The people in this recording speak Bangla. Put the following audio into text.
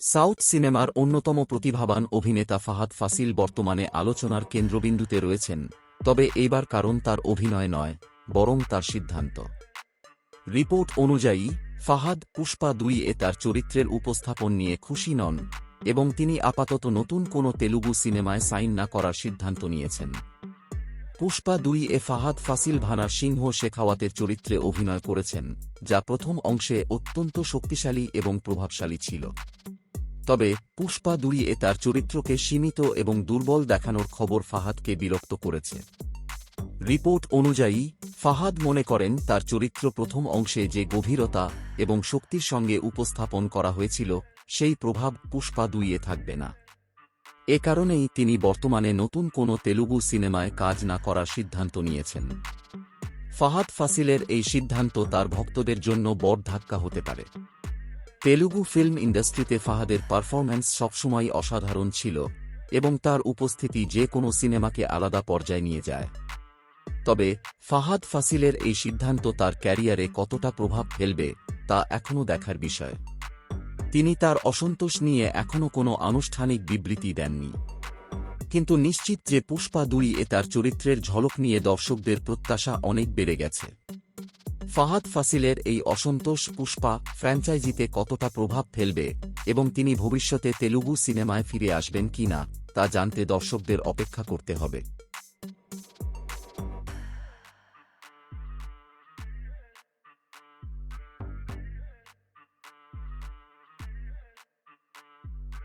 সাউথ সিনেমার অন্যতম প্রতিভাবান অভিনেতা ফাহাদ ফাসিল বর্তমানে আলোচনার কেন্দ্রবিন্দুতে রয়েছেন, তবে এইবার কারণ তার অভিনয় নয়, বরং তার সিদ্ধান্ত। রিপোর্ট অনুযায়ী, ফাহাদ পুষ্পা দুই এ তার চরিত্রের উপস্থাপন নিয়ে খুশি নন, এবং তিনি আপাতত নতুন কোনো তেলুগু সিনেমায় সাইন না করার সিদ্ধান্ত নিয়েছেন। পুষ্পা দুই এ ফাহাদ ফাসিল ভানা সিংহ শেখাওয়াতের চরিত্রে অভিনয় করেছেন, যা প্রথম অংশে অত্যন্ত শক্তিশালী এবং প্রভাবশালী ছিল। তবে, পুষ্পা দুই এ তার চরিত্রকে সীমিত এবং দুর্বল দেখানোর খবর ফাহাদকে বিরক্ত করেছে। রিপোর্ট অনুযায়ী, ফাহাদ মনে করেন তার চরিত্র প্রথম অংশে যে গভীরতা এবং শক্তির সঙ্গে উপস্থাপন করা হয়েছিল, সেই প্রভাব পুষ্পা দুইয়ে থাকবে না। এ কারণেই তিনি বর্তমানে নতুন কোনো তেলুগু সিনেমায় কাজ না করার সিদ্ধান্ত নিয়েছেন। ফাহাদ ফাসিলের এই সিদ্ধান্ত তার ভক্তদের জন্য বড় ধাক্কা হতে পারে। তেলুগু ফিল্ম ইন্ডাস্ট্রিতে ফাহাদের পারফরম্যান্স সবসময় অসাধারণ ছিল, এবং তার উপস্থিতি যে কোনো সিনেমাকে আলাদা পর্যায়ে নিয়ে যায়। তবে, ফাহাদ ফাসিলের এই সিদ্ধান্ত তার ক্যারিয়ারে কতটা প্রভাব ফেলবে, তা এখনও দেখার বিষয়। তিনি তার অসন্তোষ নিয়ে এখনও কোনো আনুষ্ঠানিক বিবৃতি দেননি। কিন্তু নিশ্চিত যে পুষ্পা দুই এ তার চরিত্রের ঝলক নিয়ে দর্শকদের প্রত্যাশা অনেক বেড়ে গেছে। ফাহাদ ফাসিলের এই অসন্তোষ পুষ্পা ফ্র্যাঞ্চাইজিতে কতটা প্রভাব ফেলবে এবং তিনি ভবিষ্যতে তেলুগু সিনেমায় ফিরে আসবেন কি না তা জানতে দর্শকদের অপেক্ষা করতে হবে।